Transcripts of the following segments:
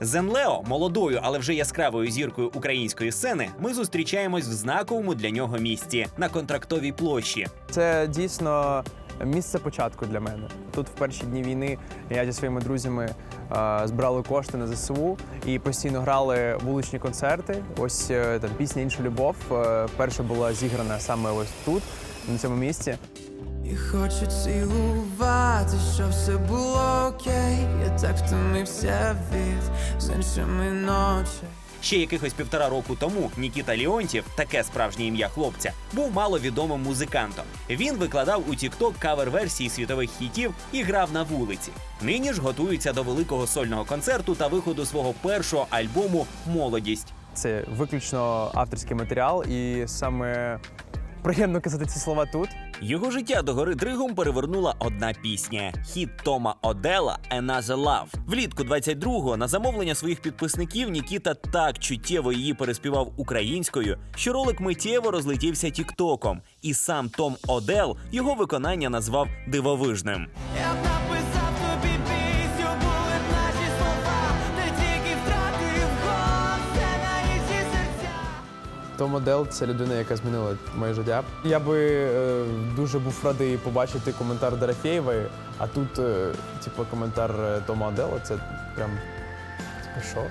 З Енлео, молодою, але вже яскравою зіркою української сцени, ми зустрічаємось в знаковому для нього місці на контрактовій площі. Це дійсно місце початку для мене. Тут в перші дні війни я зі своїми друзями е, збирали кошти на ЗСУ і постійно грали вуличні концерти. Ось е, там пісня Інша любов е, перша була зіграна саме ось тут, на цьому місці. І хочу цілувати, щоб все було окей. Я так втомився від з іншими ночей. Ще якихось півтора року тому Нікіта Леонтів, таке справжнє ім'я хлопця, був маловідомим музикантом. Він викладав у TikTok кавер-версії світових хітів і грав на вулиці. Нині ж готується до великого сольного концерту та виходу свого першого альбому Молодість. Це виключно авторський матеріал, і саме приємно казати ці слова тут. Його життя до гори Дригом перевернула одна пісня хіт Тома Одела «Another Love». Влітку 22-го на замовлення своїх підписників Нікіта так чуттєво її переспівав українською, що ролик миттєво розлетівся тіктоком, і сам Том Одел його виконання назвав дивовижним. Я То модель це людина, яка змінила моє життя. Я би е, дуже був радий побачити коментар Дорофєєвої, а тут, е, типу, коментар е, Тома Адела. Це прям типу, що?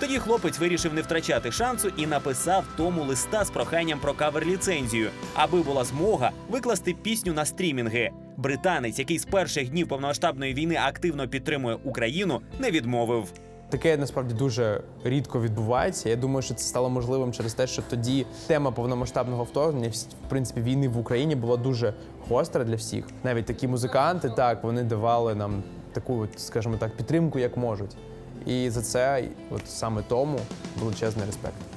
Тоді хлопець вирішив не втрачати шансу і написав тому листа з проханням про кавер-ліцензію, аби була змога викласти пісню на стрімінги. Британець, який з перших днів повномасштабної війни активно підтримує Україну, не відмовив. Таке насправді дуже рідко відбувається. Я думаю, що це стало можливим через те, що тоді тема повномасштабного вторгнення, в принципі, війни в Україні була дуже гостра для всіх. Навіть такі музиканти, так вони давали нам таку, скажімо так, підтримку, як можуть. І за це, от саме тому, величезний респект.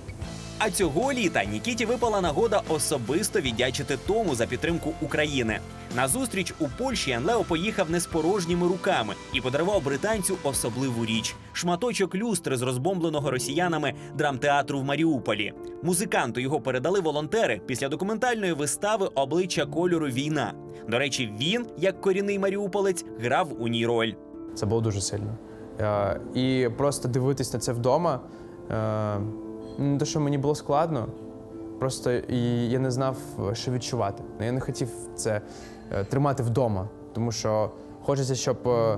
А цього літа Нікіті випала нагода особисто віддячити тому за підтримку України. На зустріч у Польщі Анлео поїхав не з порожніми руками і подарував британцю особливу річ шматочок люстри з розбомбленого росіянами драмтеатру в Маріуполі. Музиканту його передали волонтери після документальної вистави Обличчя кольору війна. До речі, він, як корінний маріуполець, грав у ній роль. Це було дуже сильно. Е, і просто дивитись на це вдома. Не те, що мені було складно, просто я не знав, що відчувати. Я не хотів це е, тримати вдома, тому що хочеться, щоб е,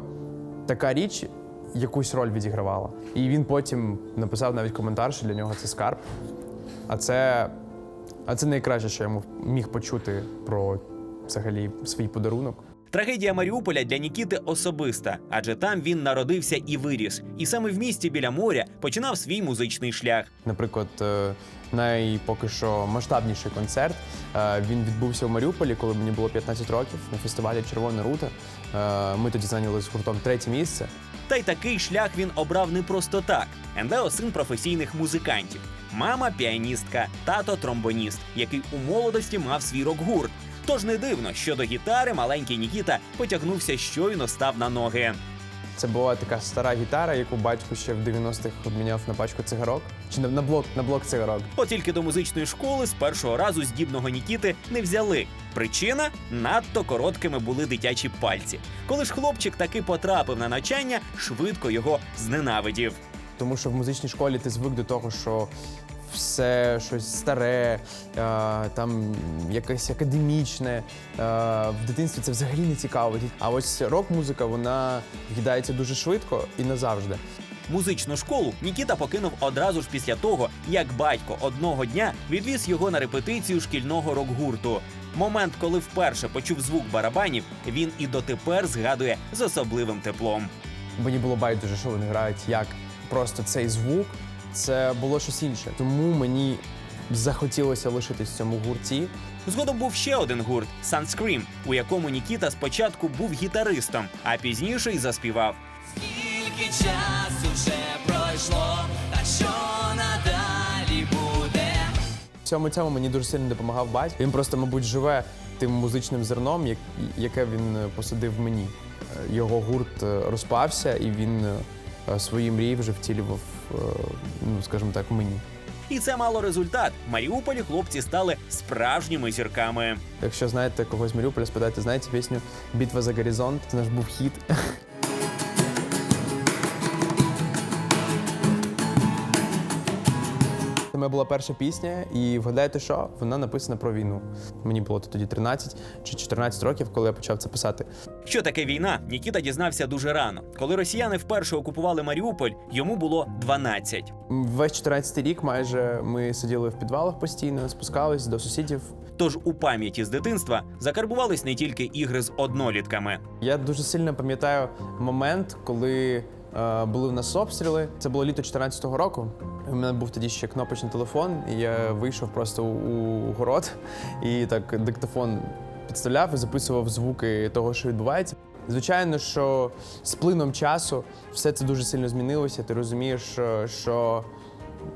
така річ якусь роль відігравала. І він потім написав навіть коментар, що для нього це скарб. А це, а це найкраще, що я міг почути про взагалі свій подарунок. Трагедія Маріуполя для Нікіти особиста, адже там він народився і виріс. І саме в місті біля моря починав свій музичний шлях. Наприклад, е, най поки що масштабніший концерт е, він відбувся в Маріуполі, коли мені було 15 років на фестивалі Червона рута. Е, Ми тоді зайняли з гуртом третє місце. Та й такий шлях він обрав не просто так. Ендео син професійних музикантів. Мама піаністка, тато тромбоніст, який у молодості мав свій рок-гурт. Тож не дивно, що до гітари маленький Нікіта потягнувся щойно став на ноги. Це була така стара гітара, яку батько ще в 90-х обміняв на пачку цигарок. Чи на, на блок на блок цигарок. От тільки до музичної школи з першого разу здібного Нікіти не взяли. Причина надто короткими були дитячі пальці. Коли ж хлопчик таки потрапив на навчання, швидко його зненавидів. Тому що в музичній школі ти звик до того, що все щось старе, е, там якесь академічне. Е, в дитинстві це взагалі не цікаво. А ось рок-музика вона в'їдається дуже швидко і назавжди. Музичну школу Нікіта покинув одразу ж після того, як батько одного дня відвіз його на репетицію шкільного рок-гурту. Момент, коли вперше почув звук барабанів, він і дотепер згадує з особливим теплом. Мені було байдуже, що вони грають, як просто цей звук. Це було щось інше. Тому мені захотілося лишитись в цьому гурті. Згодом був ще один гурт Sunscream, у якому Нікіта спочатку був гітаристом, а пізніше й заспівав. Скільки часу вже пройшло, та що надалі буде? В цьому цьому мені дуже сильно допомагав батько. Він просто, мабуть, живе тим музичним зерном, як- яке він посадив мені. Е, Його гурт е, розпався, і він е, свої мрії вже втілював, ну скажімо так, мені. І це мало результат. В Маріуполі хлопці стали справжніми зірками. Якщо знаєте когось з Маріуполя, спитайте, знаєте пісню Бітва за горизонт. Це наш був хіт. Моя була перша пісня, і вгадайте, що вона написана про війну. Мені було тоді 13 чи 14 років, коли я почав це писати. Що таке війна? Нікіта дізнався дуже рано. Коли росіяни вперше окупували Маріуполь, йому було 12. Весь 14 рік майже ми сиділи в підвалах постійно, спускались до сусідів. Тож у пам'яті з дитинства закарбувались не тільки ігри з однолітками. Я дуже сильно пам'ятаю момент, коли були в нас обстріли. Це було літо 14-го року. У мене був тоді ще кнопочний телефон, і я вийшов просто у, у город і так диктофон підставляв і записував звуки того, що відбувається. Звичайно, що з плином часу все це дуже сильно змінилося. Ти розумієш, е, що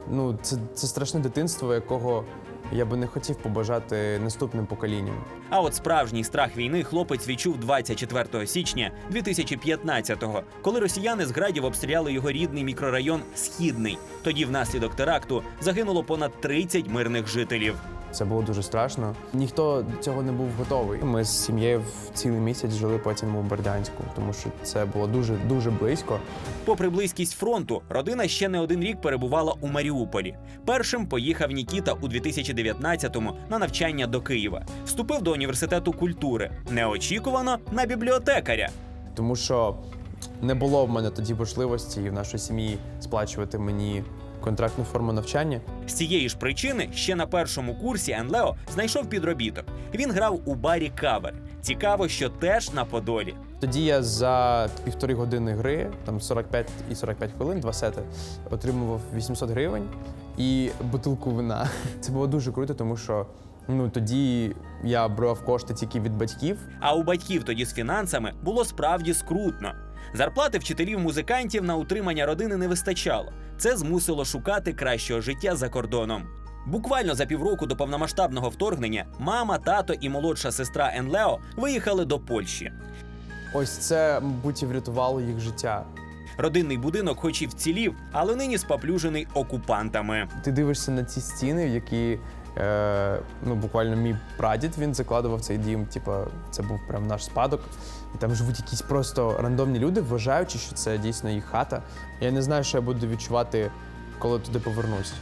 ну, це, це страшне дитинство, якого я би не хотів побажати наступним поколінням. А от справжній страх війни хлопець відчув 24 січня 2015-го, коли росіяни з градів обстріляли його рідний мікрорайон Східний. Тоді, внаслідок теракту, загинуло понад 30 мирних жителів. Це було дуже страшно. Ніхто до цього не був готовий. Ми з сім'єю в цілий місяць жили потім у Бердянську, тому що це було дуже дуже близько. Попри близькість фронту, родина ще не один рік перебувала у Маріуполі. Першим поїхав Нікіта у 2019-му на навчання до Києва. Вступив до університету культури. Неочікувано на бібліотекаря. Тому що не було в мене тоді можливості в нашій сім'ї сплачувати мені контрактну форму навчання. З цієї ж причини ще на першому курсі Енлео знайшов підробіток. Він грав у барі кавер. Цікаво, що теж на Подолі. Тоді я за півтори години гри, там 45 і 45 хвилин, два сети, отримував 800 гривень і бутилку вина. Це було дуже круто, тому що ну тоді я брав кошти тільки від батьків. А у батьків тоді з фінансами було справді скрутно. Зарплати вчителів-музикантів на утримання родини не вистачало. Це змусило шукати кращого життя за кордоном. Буквально за півроку до повномасштабного вторгнення мама, тато і молодша сестра Енлео виїхали до Польщі. Ось це, мабуть, і врятувало їх життя. Родинний будинок, хоч і вцілів, але нині споплюжений окупантами. Ти дивишся на ці стіни, які е, ну, буквально мій прадід він закладував цей дім. Типа, це був прям наш спадок. І там живуть якісь просто рандомні люди, вважаючи, що це дійсно їх хата. Я не знаю, що я буду відчувати, коли туди повернусь.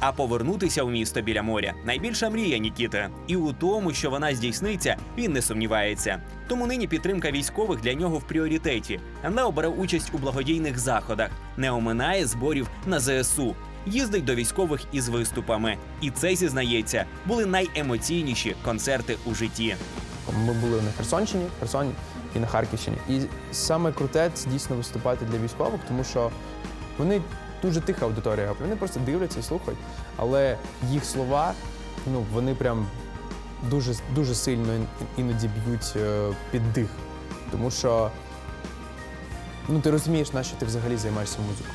А повернутися у місто біля моря найбільша мрія Нікіти. І у тому, що вона здійсниться, він не сумнівається. Тому нині підтримка військових для нього в пріоритеті. Енлео бере участь у благодійних заходах, не оминає зборів на ЗСУ, їздить до військових із виступами. І це зізнається, були найемоційніші концерти у житті. Ми були на Херсонщині, Херсоні і на Харківщині. І саме круте це дійсно виступати для військових, тому що вони дуже тиха аудиторія. Вони просто дивляться і слухають. Але їх слова, ну вони прям дуже дуже сильно іноді б'ють е, під дих. Тому що ну ти розумієш, на що ти взагалі займаєшся музикою.